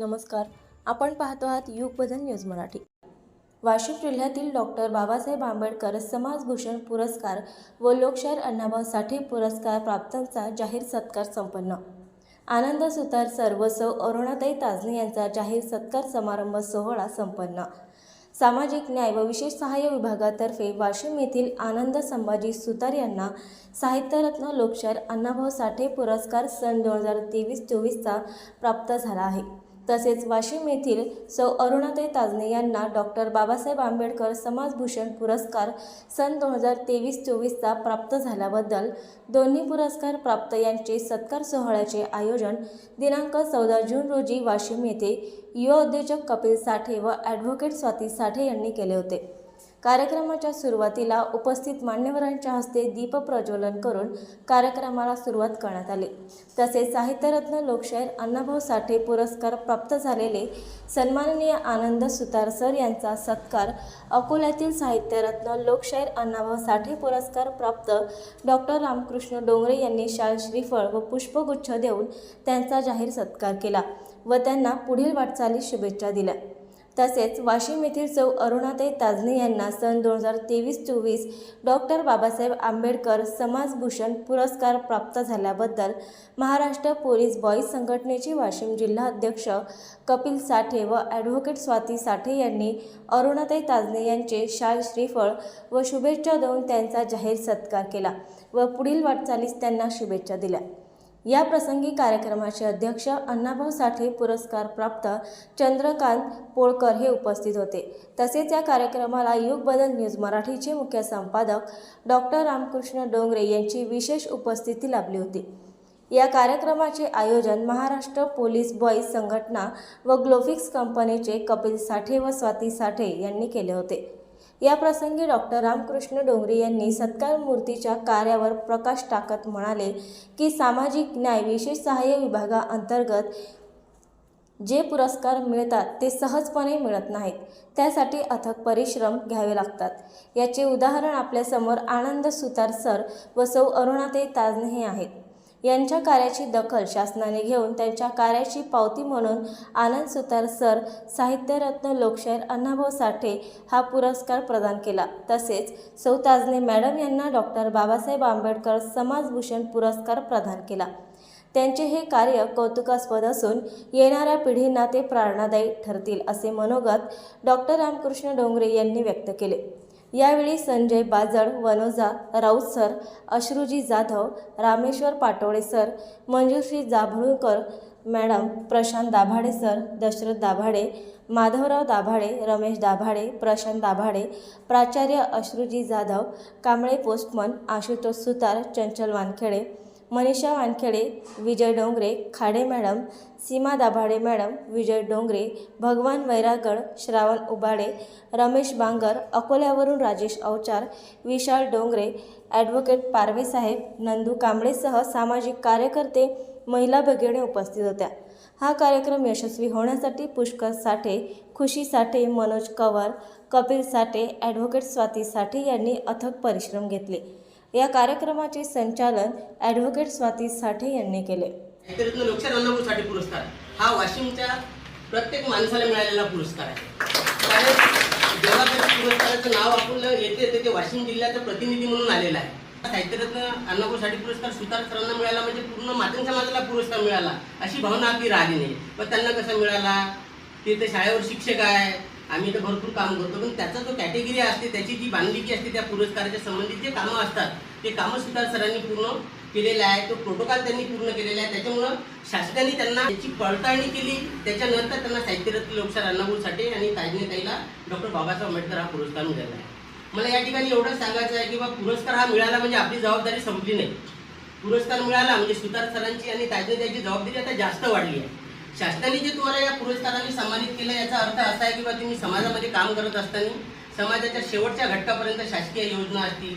नमस्कार. आपण पाहतो आहात युग बदल न्यूज मराठी. वाशिम जिल्ह्यातील डॉक्टर बाबासाहेब आंबेडकर समाजभूषण पुरस्कार व लोकशाहीर अण्णाभाऊ साठे पुरस्कार प्राप्तांचा जाहीर सत्कार संपन्न. आनंद सुतार सर व सौ अरुणाताई ताजने यांचा जाहीर सत्कार समारंभ सोहळा संपन्न. सामाजिक न्याय व विशेष सहाय्य विभागातर्फे वाशिम येथील आनंद संभाजी सुतार यांना साहित्यरत्न लोकशाहीर अण्णाभाऊ साठे पुरस्कार सन दोन हजार तेवीस चोवीसचा प्राप्त झाला आहे. तसेच वाशिम येथील सौ अरुणाताई ताजने यांना डॉक्टर बाबासाहेब आंबेडकर समाजभूषण पुरस्कार सन दोन हजार तेवीस चोवीसचा प्राप्त झाल्याबद्दल दोन्ही पुरस्कार प्राप्त यांचे सत्कार सोहळ्याचे आयोजन दिनांक चौदा जून रोजी वाशिम येथे युवा उद्योजक कपिल साठे व ॲडव्होकेट स्वाती साठे यांनी केले होते. कार्यक्रमाच्या सुरुवातीला उपस्थित मान्यवरांच्या हस्ते दीप प्रज्वलन करून कार्यक्रमाला सुरुवात करण्यात आली. तसेच साहित्यरत्न लोकशाहीर अण्णाभाऊ साठे पुरस्कार प्राप्त झालेले सन्माननीय आनंद सुतार सर यांचा सत्कार अकोल्यातील साहित्यरत्न लोकशाहीर अण्णाभाऊ साठे पुरस्कार प्राप्त डॉक्टर रामकृष्ण डोंगरे यांनी शाल श्रीफळ व पुष्पगुच्छ देऊन त्यांचा जाहीर सत्कार केला व त्यांना पुढील वाटचालीस शुभेच्छा दिल्या. तसेच वाशिम येथील सौ अरुणाताई ताजने यांना सन दोन हजार तेवीस चोवीस डॉक्टर बाबासाहेब आंबेडकर समाजभूषण पुरस्कार प्राप्त झाल्याबद्दल महाराष्ट्र पोलीस बॉईज संघटनेचे वाशिम जिल्हा अध्यक्ष कपिल साठे व ॲडव्होकेट स्वाती साठे यांनी अरुणाताई ताजने यांचे शाल श्रीफळ व शुभेच्छा देऊन त्यांचा जाहीर सत्कार केला व पुढील वाटचालीस त्यांना शुभेच्छा दिल्या. या प्रसंगी कार्यक्रमाचे अध्यक्ष अण्णाभाऊ साठे पुरस्कार प्राप्त चंद्रकांत पोळकर हे उपस्थित होते. तसेच या कार्यक्रमाला युग बदल न्यूज मराठीचे मुख्य संपादक डॉक्टर रामकृष्ण डोंगरे यांची विशेष उपस्थिती लाभली होती. या कार्यक्रमाचे आयोजन महाराष्ट्र पोलीस बॉईज संघटना व ग्लोफिक्स कंपनीचे कपिल साठे व स्वाती साठे यांनी केले होते. याप्रसंगी डॉक्टर रामकृष्ण डोंगरे यांनी सत्कार मूर्तीच्या कार्यावर प्रकाश टाकत म्हणाले की सामाजिक न्याय विशेष सहाय्य विभागाअंतर्गत जे पुरस्कार मिळतात ते सहजपणे मिळत नाहीत. त्यासाठी अथक परिश्रम घ्यावे लागतात. याचे उदाहरण आपल्यासमोर आनंद सुतार सर व सौ अरुणाताई ताजने हे आहेत. यांच्या कार्याची दखल शासनाने घेऊन त्यांच्या कार्याची पावती म्हणून आनंद सुतार सर साहित्यरत्न लोकशाहीर अण्णाभाऊ साठे हा पुरस्कार प्रदान केला. तसेच सौ ताजने मॅडम यांना डॉक्टर बाबासाहेब आंबेडकर समाजभूषण पुरस्कार प्रदान केला. त्यांचे हे कार्य कौतुकास्पद असून येणाऱ्या पिढींना ते प्रेरणादायी ठरतील असे मनोगत डॉक्टर रामकृष्ण डोंगरे यांनी व्यक्त केले. यावेळी Sanjay Bajad Vanoja Raut sir Ashruji Jadhav Rameshwar Patole sir Manjushri Jabhalukar madam Prashant Dabhade sir Dashrath Dabhade Madhavrao Dabhade Ramesh Dabhade Prashant Dabhade प्राचार्य Ashruji Jadhav Kamble postman Ashutosh Sutar Chanchal Wankhede Manisha Wankhede Vijay Dongre Khade madam Seema Dabhade madam Vijay Dongre Bhagwan Vairagad Shravan Ubade Ramesh Bangar अकोल्यावरून Rajesh Avchar Vishal Dongre advocate पारवेसाहेब नंदू कांबळेसह सामाजिक कार्यकर्ते महिला भगिनी उपस्थित होत्या. हा कार्यक्रम यशस्वी होण्यासाठी पुष्कर साठे खुशी साठे मनोज कवर कपिल साठे ॲडव्होकेट स्वाती साठे यांनी अथक परिश्रम घेतले. या कार्यक्रमाचे संचालन ॲडव्होकेट स्वाती साठे यांनी केले. साहित्यरत्न साठे पुरस्कार. हा वाशिमच्या प्रत्येक माणसाला मिळालेला पुरस्कार आहे. कारण जेव्हा त्या पुरस्काराचं नाव आपण येते ते ते वाशिम जिल्ह्याचं प्रतिनिधी म्हणून आलेलं आहे. साहित्यरत्न अण्णाभाऊ साठे पुरस्कार सुतार सरांना मिळाला म्हणजे पूर्ण मातंग समाजाला पुरस्कार मिळाला अशी भावना आपली राहिली नाही. पण त्यांना कसा मिळाला? ते तर शाळेवर शिक्षक आहे आम्ही तर भरपूर काम करतो पण त्याचा जो कॅटेगरी असते त्याची जी बांधिलकी असते त्या पुरस्काराच्या संबंधित जे कामं असतात ते कामं सुद्धा सरांनी पूर्ण केलेलं आहे. तो प्रोटोकॉल त्यांनी पूर्ण केलेला आहे. त्याच्यामुळं शासनाने त्यांना त्याची पडताळणी केली. त्याच्यानंतर त्यांना साहित्यरत्न लोकशाहीर अण्णाभाऊ साठे आणि ताजने ताईला डॉक्टर बाबासाहेब आंबेडकर हा पुरस्कार मिळाला आहे. मला या ठिकाणी एवढंच सांगायचं आहे की बा पुरस्कार हा मिळाला म्हणजे आपली जबाबदारी संपली नाही. पुरस्कार मिळाला म्हणजे सुतार सरांची आणि ताजने त्याची जबाबदारी आता जास्त वाढली आहे. शासनाने जे तुम्हाला या पुरस्काराने सन्मानित केलं याचा अर्थ असा आहे की बा तुम्ही समाजामध्ये काम करत असताना समाजाच्या शेवटच्या घटकापर्यंत शासकीय योजना असतील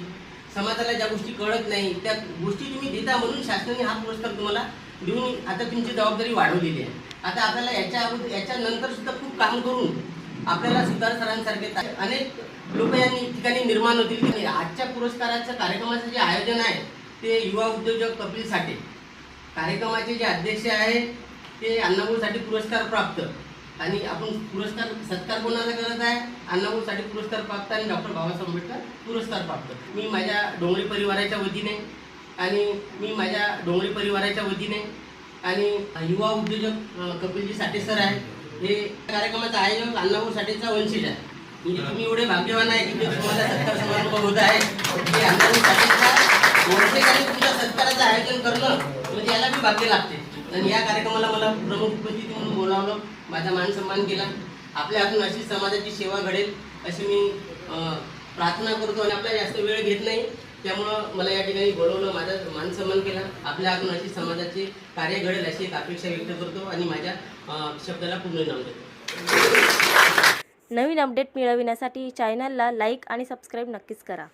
समाजाला ज्या गोष्टी कळत नाही त्या गोष्टी तुम्ही देता म्हणून शासनाने हा पुरस्कार तुम्हाला देऊन आता तुमची जबाबदारी वाढवलेली आहे. आता आपल्याला याच्या अगोदर याच्यानंतर सुद्धा खूप काम करून आपल्याला सुतार सरांसारखे अनेक लोक या ठिकाणी निर्माण होतील. की आजच्या पुरस्काराचं कार्यक्रमाचं जे आयोजन आहे ते युवा उद्योजक कपिल साठे. कार्यक्रमाचे जे अध्यक्ष आहेत ते अण्णाभाऊसाठी पुरस्कार प्राप्त. आणि आपण पुरस्कार सत्कार कोणाला करत आहे? अण्णाभाऊसाठी पुरस्कार प्राप्त आणि डॉक्टर बाबासाहेब आंबेडकर पुरस्कार प्राप्त. मी माझ्या डोंगरी परिवाराच्या वतीने आणि मी माझ्या डोंगरी परिवाराच्या वतीने आणि युवा उद्योजक कपिलजी साठे सर आहे. हे कार्यक्रमाचं आयोजक अण्णाभाऊ साठेचा वंशज आहे. म्हणजे तुम्ही एवढे भाग्यवान आहे की तुम्हाला सत्कार समारंभ होत आहे. हे अण्णाभाऊ साठेचा वर्षेकाली तुमच्या सत्काराचं आयोजन करणं म्हणजे याला मी भाग्य लागते. आणि या कार्यक्रमाला मला प्रमुख उपस्थिती म्हणून बोलावलं. माझा मान सन्मान केला. आपल्या हातून अशी समाजाची सेवा घडेल अशी मी प्रार्थना करतो आणि आपला जास्त वेळ घेत नाही. त्यामुळं मला या ठिकाणी बोलवलं माझा मान सन्मान केला. आपल्या हातून अशी समाजाचे कार्य घडेल अशी एक अपेक्षा व्यक्त करतो आणि माझ्या शब्दाला पूर्ण नाव देतो. नवीन अपडेट मिळविण्यासाठी चॅनलला लाईक आणि सबस्क्राईब नक्कीच करा.